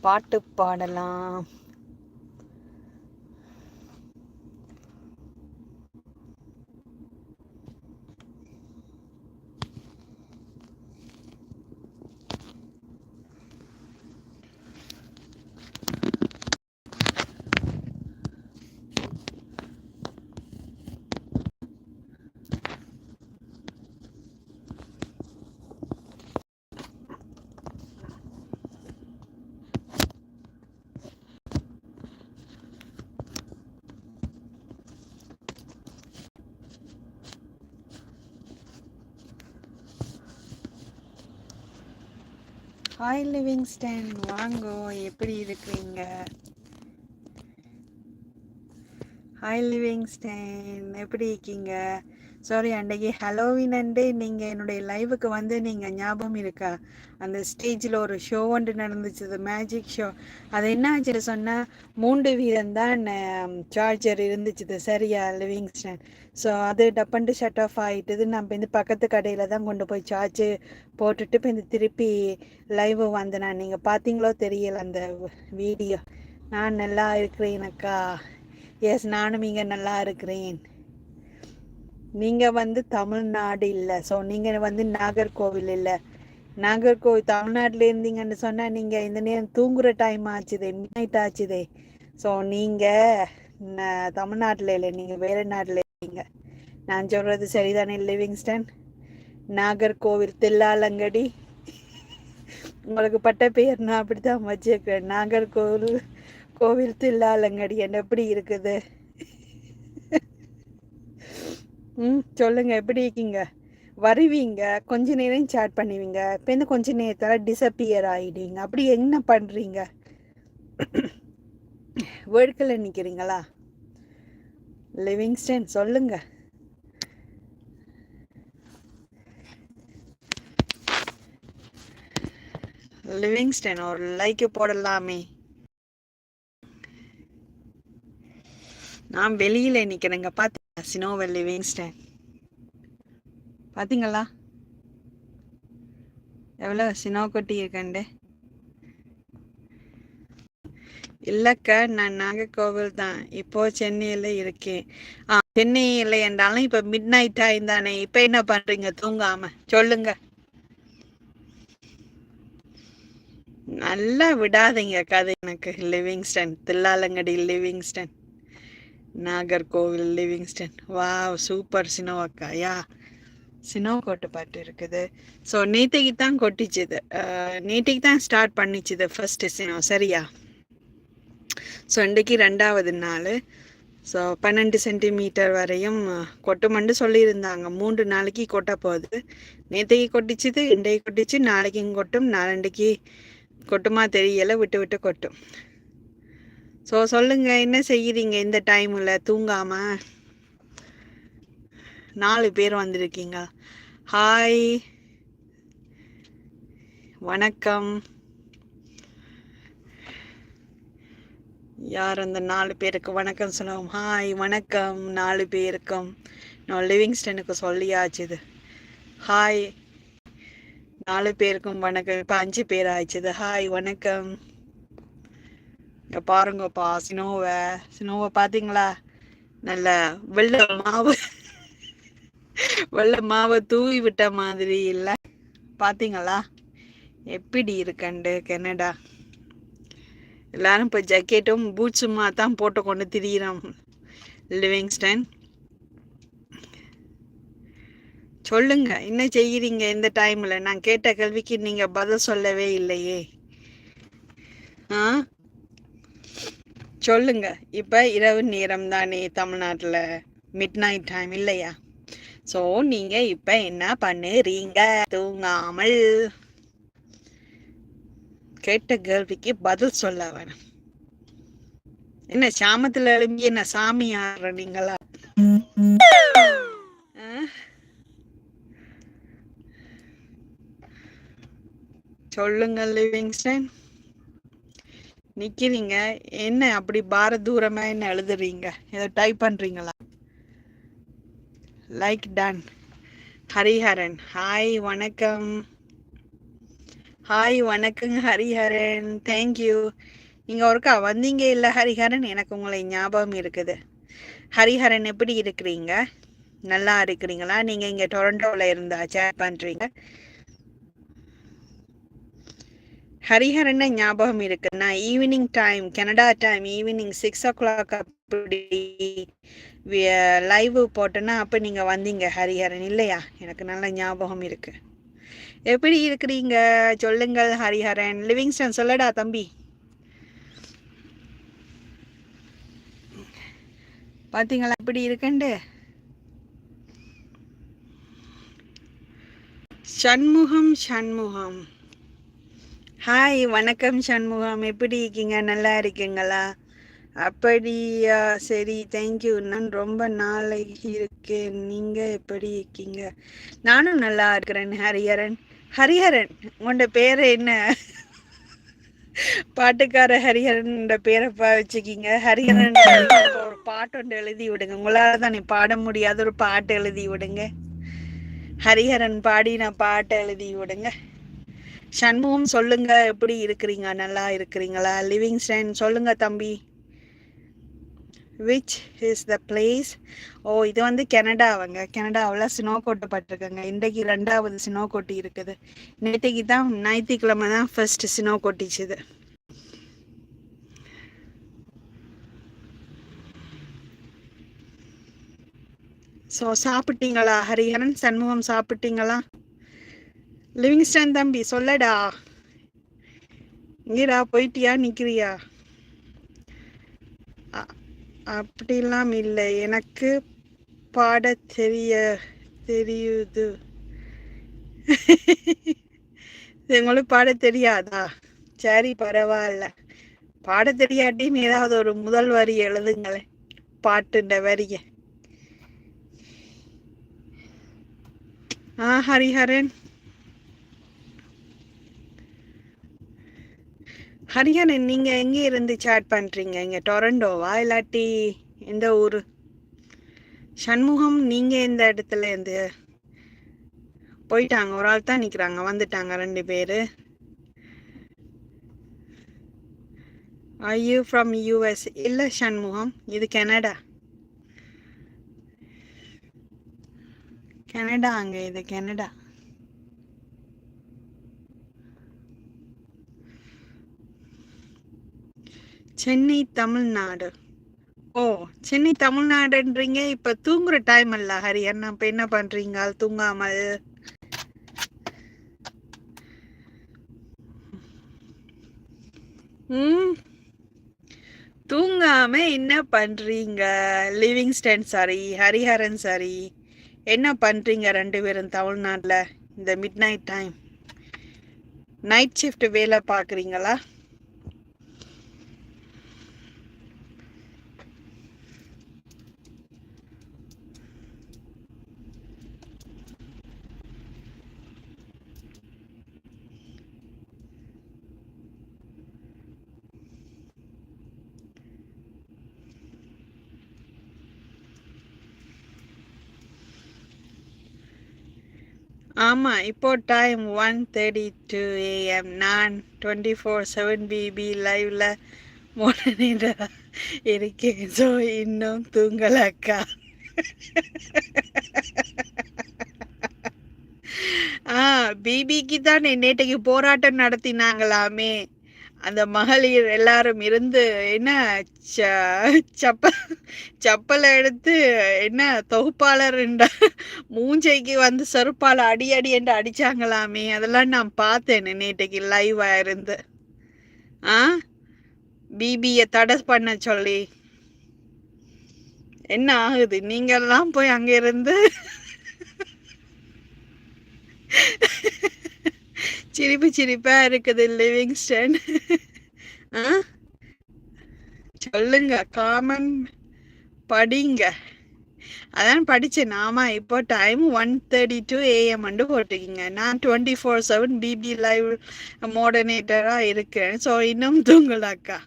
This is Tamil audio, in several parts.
பாட்டு பாடலாம். ஹாய் லிவிங்ஸ்டன் வாங்கோ எப்படி இருக்கிறீங்க? ஹாய் லிவிங்ஸ்டன் எப்படி இருக்கீங்க? சாரி அன்றைக்கி ஹலோவின் அண்டே நீங்கள் என்னுடைய லைவுக்கு வந்து நீங்கள் ஞாபகம் இருக்கா? அந்த ஸ்டேஜில் ஒரு ஷோ ஒன்று நடந்துச்சு மேஜிக் ஷோ அது என்ன ஆச்சுன்னு சொன்னால் மூன்று வீதம் தான் சார்ஜர் இருந்துச்சு சரியா லிவிங்ஸ்டன் ஸோ அது டப்பண்டு ஷட் ஆஃப் ஆகிட்டது நான் இப்போ இந்த பக்கத்து கடையில் தான் கொண்டு போய் சார்ஜ் போட்டுட்டு இப்போ இந்த திருப்பி லைவ் வந்தேன் நீங்கள் பார்த்தீங்களோ தெரியல அந்த வீடியோ நான் நல்லா இருக்கிறேன் அக்கா. எஸ் நானும் இங்கே நல்லா இருக்கிறேன். நீங்கள் வந்து தமிழ்நாடு இல்லை. ஸோ நீங்கள் வந்து நாகர்கோவில் இல்லை. நாகர்கோவில் தமிழ்நாட்டில் இருந்தீங்கன்னு சொன்னால் நீங்கள் இந்த நேரம் தூங்குற டைம் ஆச்சுதே நைட் ஆச்சுதே. ஸோ நீங்கள் தமிழ்நாட்டில் இல்லை நீங்கள் வேற நாட்டில் இருக்கீங்க. நான் சொல்கிறது சரிதானே லிவிங்ஸ்டன் நாகர்கோவில் தில்லாலங்கடி. உங்களுக்கு பட்ட பெயர் நான் அப்படி தான் வச்சுருக்கேன். நாகர்கோவில் கோவில் தில்லாலங்கடி. என்ன எப்படி இருக்குது? ம் சொல்லுங்க. எப்படி இருக்கீங்க? வருவீங்க கொஞ்ச நேரம் சேட் பண்ணுவீங்க இப்போ கொஞ்ச நேரத்தில் டிசப்பியர் ஆகிடுவீங்க அப்படி என்ன பண்ணுறீங்க வேர்க்கில் நிற்கிறீங்களா லிவிங்ஸ்டன் சொல்லுங்க. லிவிங்ஸ்டன் ஒரு லைக்கு போடலாமே. நான் வெளியில் நிற்கிறேங்க பார்த்து சினோவல் லிவிங்ஸ்டன் பார்த்தீங்களா எவ்வளோ சினோ கொட்டி இருக்கண்டு. இல்லைக்கா நான் நாகர்கோவில் தான். இப்போ சென்னையில் இருக்கேன். ஆ சென்னையில் என்றாலும் இப்போ மிட் நைட் ஆயிருந்தானே இப்போ என்ன பண்ணுறீங்க தூங்காம. சொல்லுங்க. நல்லா விடாதீங்க கதை எனக்கு லிவிங்ஸ்டன் தில்லாலங்கடி லிவிங்ஸ்டன் நாகர்கோவில் லிவிங்ஸ்டன். வா சூப்பர் சினோவாக்கா. யா சினோ கோட்டை பாட்டு இருக்குது. ஸோ நேற்றுக்கு தான் கொட்டிச்சுது நேற்றுக்கு தான் ஸ்டார்ட் பண்ணிச்சுது ஃபர்ஸ்ட் சினோ. சரியா? ஸோ இன்றைக்கு ரெண்டாவது நாள். ஸோ பன்னெண்டு சென்டிமீட்டர் வரையும் கொட்டுமண்டு சொல்லியிருந்தாங்க. மூன்று நாளைக்கு கொட்ட போகுது. நேற்றைக்கு கொட்டிச்சுது இன்றைக்கு கொட்டிச்சு. நாளைக்கும் கொட்டும். நாலண்டைக்கு கொட்டுமா தெரியலை. விட்டு விட்டு கொட்டும். ஸோ சொல்லுங்க என்ன செய்கிறீங்க இந்த டைமில் தூங்காம? நாலு பேர் வந்திருக்கீங்க. ஹாய் வணக்கம். யார் அந்த நாலு பேருக்கு வணக்கம் சொல்லுவோம்? ஹாய் வணக்கம். நாலு பேருக்கும். நான் லிவிங்ஸ்டனுக்கு சொல்லியாச்சு இது. ஹாய் நாலு பேருக்கும் வணக்கம். இப்போ அஞ்சு பேர் ஆயிடுச்சுது ஹாய் வணக்கம். இங்கே பாருங்கப்பா சினோவை. சினோவை பார்த்தீங்களா நல்ல வெள்ளை மாவு. வெள்ளை மாவை தூவி விட்ட மாதிரி இல்லை. பார்த்தீங்களா எப்படி இருக்கண்டு கனடா? எல்லாரும் இப்போ ஜக்கெட்டும் பூட்ஸுமா தான் போட்டு கொண்டு திரியிறோம். லிவிங்ஸ்டன். சொல்லுங்க என்ன செய்கிறீங்க இந்த டைமில் நான் கேட்ட கேள்விக்கு நீங்கள் பதில் சொல்லவே இல்லையே. ஆ? சொல்லுங்க. இப்போ இரவு நேரம் தானே தமிழ்நாட்டில் மிட் நைட் டைம் இல்லையா? ஸோ நீங்கள் இப்போ என்ன பண்ணுறீங்க? தூங்காமல். கேட்ட கேள்விக்கு பதில் சொல்ல வேணும் என்ன சாமத்தில் எழும்பி என்ன சாமி ஆடுற நீங்களா? சொல்லுங்க லிவிங்ஸ்டன் நிக்கிறீங்க? என்ன அப்படி பார தூரமா என்ன எழுதுறீங்க? ஏதோ டைப் பண்றீங்களா? Like done Hariharan. ஹாய் வணக்கம். ஹாய் வணக்கங்க ஹரிஹரன். தேங்க்யூ நீங்கள் ஒருக்கா வந்தீங்க இல்லை ஹரிஹரன்? எனக்கு உங்களை ஞாபகம் இருக்குது. ஹரிஹரன் எப்படி இருக்கிறீங்க? நல்லா இருக்கிறீங்களா? நீங்கள் இங்கே டொரண்டோவில் இருந்தா சேட் பண்ணுறீங்க ஹரிஹரன் ஞாபகம் இருக்குன்னா evening time Canada time evening six o'clock அப்படி லைவ் போட்டேன்னா அப்போ நீங்கள் வந்தீங்க ஹரிஹரன் இல்லையா? எனக்கு நல்ல ஞாபகம் இருக்கு. எப்படி இருக்கிறீங்க? சொல்லுங்கள் ஹரிஹரன். லிவிங்ஸ்டன் சொல்லடா தம்பி. பார்த்தீங்களா எப்படி இருக்குண்டு சண்முகம் சண்முகம். ஹாய் வணக்கம் சண்முகம். எப்படி இருக்கீங்க? நல்லா இருக்கீங்களா? அப்படியா சரி தேங்க்யூ நான் ரொம்ப நாளைக்கு இருக்கேன் நீங்கள் எப்படி இருக்கீங்க? நானும் நல்லா இருக்கிறேன் ஹரிஹரன். ஹரிஹரன் உங்களோட பேர் என்ன? பாட்டுக்கார ஹரிஹரன் பேரை வச்சுக்கிங்க. ஹரிஹரன் ஒரு பாட்டு ஒன்று எழுதி விடுங்க. உங்களால் தானே பாட முடியாத ஒரு பாட்டு எழுதி விடுங்க. ஹரிஹரன் பாடி நான் பாட்டு எழுதி விடுங்க. சண்முகம் சொல்லுங்க எப்படி இருக்கிறீங்க? நல்லா இருக்கிறீங்களா? லிவிங் ஸ்டைன் சொல்லுங்க தம்பி. Which is the place oh இது வந்து கனடாவங்க கனடாவில் ஸ்னோ கொட்டப்பட்டிருக்குங்க. இன்றைக்கு ரெண்டாவது ஸ்னோ கொட்டி இருக்குது. நேற்றைக்கு தான் ஞாயிற்றுக்கிழமை தான் ஃபர்ஸ்ட் ஸ்னோ கொட்டிச்சுது. ஸோ சாப்பிட்டீங்களா? ஹரிஹரன் சண்முகம் சாப்பிட்டீங்களா? லிவிங்ஸ்டன் தம்பி சொல்லடா. இங்கடா போயிட்டியா நிற்கிறியா அப்படிலாம் இல்லை. எனக்கு பாட தெரிய தெரியுது. உங்களுக்கு பாட தெரியாதா? சரி பரவாயில்ல. பாட தெரியாட்டின்னு ஏதாவது ஒரு முதல் வரி எழுதுங்களேன் பாட்டுன்ற வரிய. ஆ ஹரிஹரன். ஹரிஹரன் நீங்கள் எங்கே இருந்து சேட் பண்ணுறீங்க இங்கே டொரண்டோவா இல்லாட்டி எந்த ஊர்? சண்முகம் நீங்கள் எந்த இடத்துல இருந்து? போயிட்டாங்க. ஒரு ஆள் தான் நிற்கிறாங்க வந்துட்டாங்க ரெண்டு பேர். ஐ யூ ஃப்ரம் யூஎஸ் இல்லை சண்முகம். இது கனடா. கனடா அங்கே இது கனடா. சென்னை தமிழ்நாடு. ஓ சென்னை தமிழ்நாடுன்றீங்க? இப்ப தூங்குற டைம் இல்ல ஹரி அண்ணா இப்ப என்ன பண்றீங்க? தூங்காமல். ம். தூங்காம என்ன பண்றீங்க? Livingston sorry Hariharan sorry. என்ன பண்றீங்க ரெண்டு பேரும் தமிழ்நாட்டில் இந்த midnight time night shift வேலை பார்க்குறீங்களா? ஆமா இப்போ time one thirty two AM நான் டுவெண்ட்டி ஃபோர் செவன் பிபி லைவ்ல மானிட்டரா இருக்கேன். ஸோ இன்னும் தூங்கலக்கா. ஆ பிபிக்கு தான் நேற்றைக்கு போராட்டம் நடத்தினாங்களாமே. அந்த மகளிர் எல்லாரும் இருந்து என்ன சப்ப சப்பலை எடுத்து என்ன தொகுப்பாளர் மூஞ்சைக்கு வந்து செருப்பால் அடி அடி என்று அடிச்சாங்களாமே. அதெல்லாம் நான் பார்த்தேன் நேற்றைக்கு லைவாக இருந்து. ஆ? பிபியை தடை பண்ண சொல்லி. என்ன ஆகுது? நீங்கள்லாம் போய் அங்கே இருந்து சிரிப்பு சிரிப்பா இருக்குது லிவிங்ஸ்டன் சொல்லுங்க காமன் படிங்க. அதான் படித்தேன் ஆமா இப்போ time one thirty two AM வந்து போட்டுக்கிங்க நான் twenty four seven BB live மாடர்னேட்டராக இருக்கேன். ஸோ இன்னும் தூங்கலாக்கா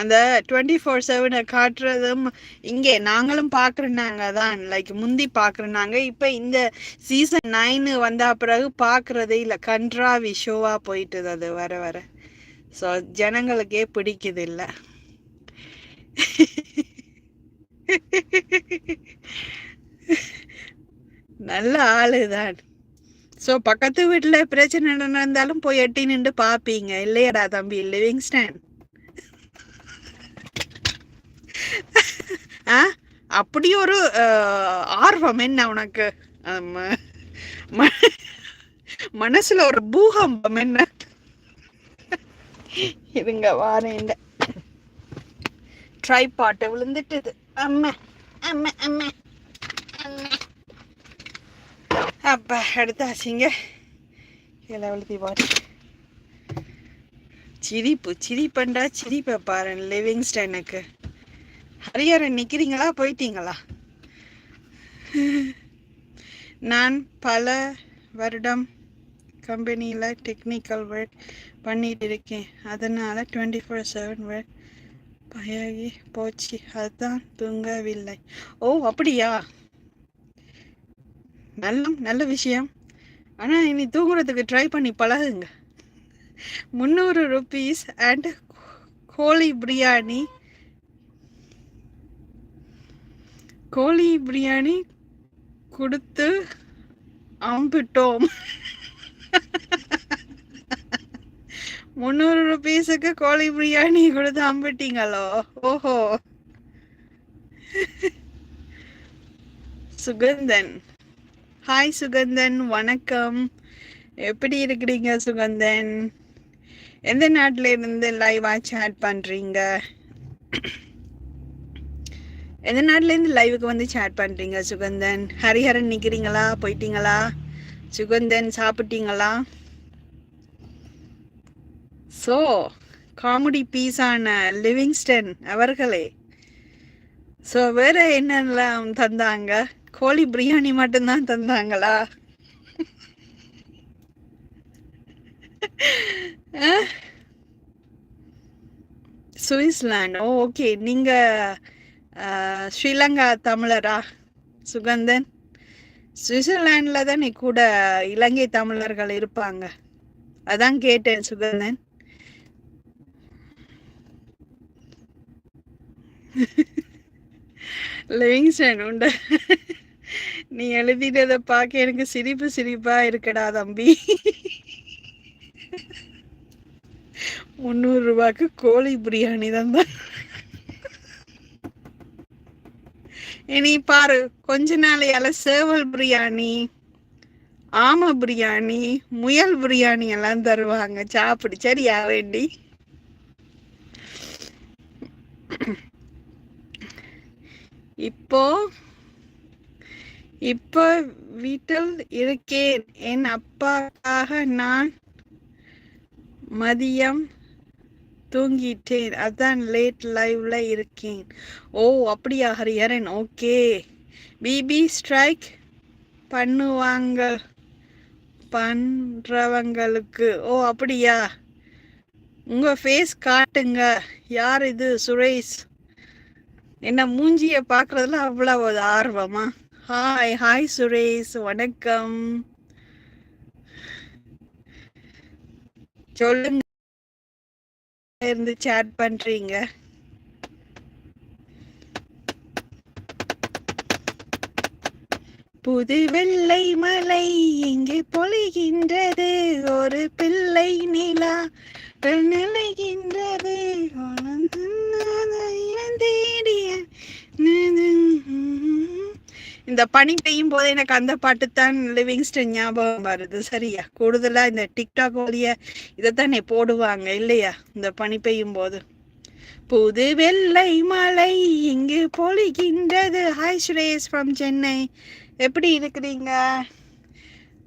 அந்த டுவெண்ட்டி ஃபோர் செவனை காட்டுறதும் இங்கே நாங்களும் பார்க்குறனாங்க தான். லைக் முந்தி பார்க்குறனாங்க இப்போ இந்த சீசன் நைனு வந்த பிறகு பார்க்குறதே இல்லை. கன்றாவி ஷோவாக போயிட்டுது அது வர வர. ஸோ ஜனங்களுக்கே பிடிக்குது இல்லை. நல்ல ஆளு தான். ஸோ பக்கத்து வீட்டில் பிரச்சனை நடந்தாலும் போய் எட்டி நின்று பார்ப்பீங்க. இல்லையடா தம்பி லிவிங் ஸ்டாண்ட் அப்படி ஒரு ஆர்வம். என்ன உனக்கு? மனசுல ஒரு பூகம்பம். என்ன? இருங்க வாரேன் ட்ரை பாட்டை விழுந்துட்டுது. அம்மா அம்மா அம்மா அப்பா எடுத்தாச்சுங்க இதில் விழுத்தி பாட்டு சிரிப்பு சிரிப்பண்டா சிரிப்பை பாரு லிவிங்ஸ்டனுக்கு ஹரியாரன் நிற்கிறீங்களா போயிட்டீங்களா? நான் பல வருடம் கம்பெனியில் டெக்னிக்கல் ஒர்க் பண்ணிட்டு இருக்கேன். அதனால் டுவெண்ட்டி ஃபோர் செவன் ஒர்க் பழகி போச்சு. அதுதான் தூங்கவில்லை. ஓ அப்படியா? நல்ல நல்ல விஷயம். ஆனால் இனி தூங்குறதுக்கு ட்ரை பண்ணி பழகுங்க. முந்நூறு ருபீஸ் அண்ட் கோழி பிரியாணி கோழி பிரியாணி கொடுத்து அம்பிட்டோம். முந்நூறு ருபீஸுக்கு கோழி பிரியாணி கொடுத்து அம்பிட்டீங்களோ? ஓஹோ. சுகந்தன். ஹாய் சுகந்தன். வணக்கம். எப்படி இருக்கிறீங்க சுகந்தன்? எந்த நாட்டில இருந்து லைவா சேட் பண்றீங்க? எந்த நாட்டிலேருந்து லைவுக்கு வந்து சேட் பண்ணுறீங்க சுகந்தன்? ஹரிஹரன் நிற்கிறீங்களா போயிட்டீங்களா? சுகந்தன் சாப்பிட்டீங்களா? ஸோ காமெடி பீஸான லிவிங்ஸ்டன் அவர்களே. ஸோ வேற என்னெல்லாம் தந்தாங்க? கோழி பிரியாணி மட்டும்தான் தந்தாங்களா? சுவிஸ்லாண்ட் ஓ ஓகே நீங்க ஸ்ரீலங்கா தமிழரா சுகந்தன்? சுவிட்சர்லாண்டில் தான் நீ கூட இலங்கை தமிழர்கள் இருப்பாங்க. அதான் கேட்டேன் சுகந்தன். லிவிங்ஸ்டன் உண்டு. நீ எழுதினதை பார்க்க எனக்கு சிரிப்பு சிரிப்பா இருக்கடா தம்பி. முந்நூறு ரூபாய்க்கு கோழி பிரியாணி தான் இனி பாரு கொஞ்ச நாளையால சேவல் பிரியாணி ஆமை பிரியாணி முயல் பிரியாணி எல்லாம் தருவாங்க. சாப்பிடு சரியா வேண்டி? இப்போ இப்போ வீட்டில் இருக்கேன். என் அப்பாக்காக நான் மதியம் தூங்கிட்டேன். அதான் லேட் லைவ்ல இருக்கேன். ஓ அப்படியா ஹரியரன் ஓகே. பிபி ஸ்ட்ரைக் பண்ணுவாங்க பண்றவங்களுக்கு. ஓ அப்படியா. உங்க ஃபேஸ் காட்டுங்க. யார் இது சுரேஷ்? என்ன மூஞ்சிய பாக்குறதுல அவ்வளவு ஆர்வமா? Hi hi Suresh. வணக்கம். சொல்லுங்க. இருந்து சேட் பண்றீங்க? புது வெள்ளை மலை இங்கு பொழிகின்றது. ஒரு பிள்ளை நிலா நிலைகின்றது தேடிய இந்த பனி பெய்யும் போது எனக்கு அந்த பாட்டு தான் லிவிங்ஸ்டன் ஞாபகம் வருது. சரியா? கூடுதலா இந்த டிக்டாக் வழிய இதைத்தானே போடுவாங்க இல்லையா? இந்த பனி பெய்யும் போது. புது வெள்ளை மலை இங்கு பொழிகின்றது. ஹாய் சுரேஷ் ஃப்ரம் சென்னை எப்படி இருக்கிறீங்க?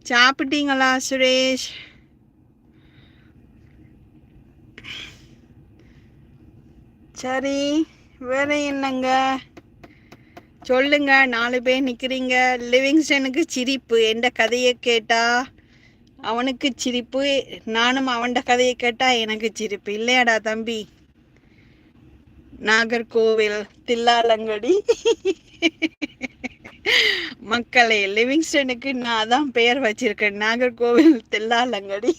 சாப்பிட்டீங்களா சுரேஷ் சரி வேற என்னங்க? சொல்லுங்க நாலு பேர் நிற்கிறீங்க லிவிங்ஸ்டனுக்கு சிரிப்பு. எந்த கதையை கேட்டா அவனுக்கு சிரிப்பு. நானும் அவன்ட கதையை கேட்டா எனக்கு சிரிப்பு. இல்லையாடா தம்பி? நாகர்கோவில் தில்லாலங்கடி. மக்களே லிவிங்ஸ்டனுக்கு நான் தான் பெயர் வச்சிருக்கேன். நாகர்கோவில் தில்லாலங்கடி.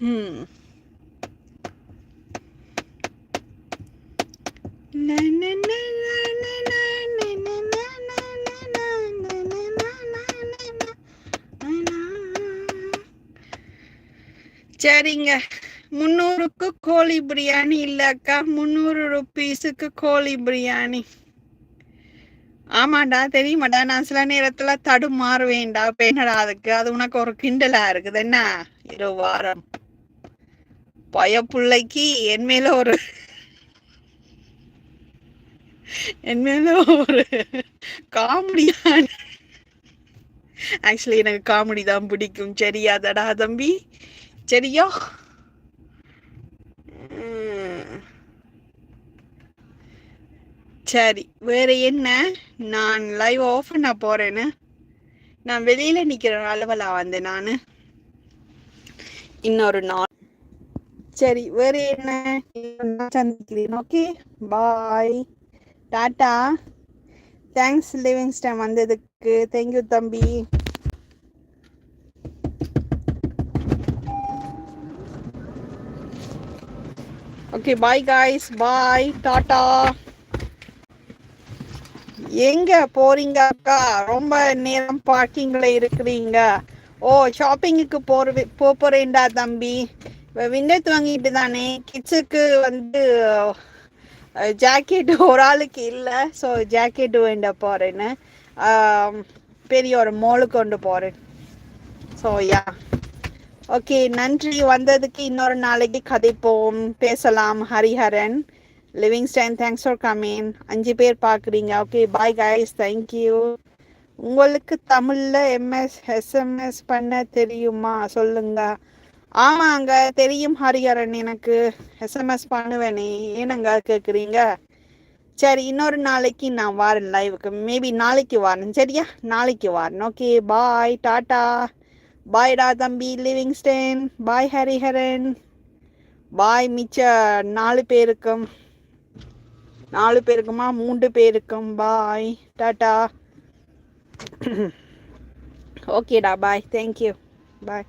Hmm. சரிங்க. முந்நூறுக்கு கோழி பிரியாணி இல்லக்கா முந்நூறு ருபீஸுக்கு கோழி பிரியாணி. ஆமாண்டா தெரியுமாடா? நான் சில நேரத்துல தடுமாறுவேன்டா பேனடா அதுக்கு? அது உனக்கு ஒரு கிண்டலா இருக்குது. என்ன? இரு வாரம். பயப்புள்ளைக்கு என் மேல ஒரு என் மேல ஒரு காமெடியான ஆக்சுவலி எனக்கு காமெடி தான் பிடிக்கும். சரியாதடா தம்பி? சரியா? உம். சரி வேற என்ன? நான் லைவ் ஆஃப் பண்ண போறேன்னு. நான் வெளியில நிக்கிற அளவலா வந்தேன் நானு. இன்னொரு நாள். சரி வேற என்ன? சந்திக்கிறேன். Okay bye tata thanks Livingston வந்ததுக்கு. தேங்க்யூ தம்பி. Okay bye guys bye tata. எங்க போறீங்க அக்கா? ரொம்ப நேரம் பார்க்கிங்ல இருக்கிறீங்க. ஓ ஷாப்பிங்குக்கு போற போறேன்டா தம்பி. விண்டத் வாங்கிட்டு தானே. கிட்ஸுக்கு வந்து ஜாக்கெட் ஒரு ஆளுக்கு இல்லை. ஸோ ஜாக்கெட் வேண்ட போறேன்னு. பெரிய ஒரு மோளு கொண்டு போறேன். ஸோ யா ஓகே நன்றி. வந்ததுக்கு இன்னொரு நாளைக்கு கதைப்போம். பேசலாம். Hariharan. Livingston thanks for coming அஞ்சு பேர் பார்க்குறீங்க ஓகே பாய் கைஸ் தேங்க்யூ உங்களுக்கு தமிழில் எம்எஸ் எஸ்எம்எஸ் பண்ண தெரியுமா? சொல்லுங்க. ஆமாங்க தெரியும் ஹரிஹரன் எனக்கு எஸ்எம்எஸ் பண்ணுவேனே. ஏனங்க கேட்குறீங்க சரி இன்னொரு நாளைக்கு நான் வரேன் லைவுக்கு மேபி நாளைக்கு வரேன் சரியா? நாளைக்கு வரேன். Okay bye tata. பாய்டா தம்பி லிவிங்ஸ்டன் பாய் ஹரிஹரன். பாய் மிச்ச நாலு பேருக்கும். நாலு பேருக்குமா? மூன்று பேருக்கும். Bye tata. ஓகேடா பாய் தேங்க்யூ பாய்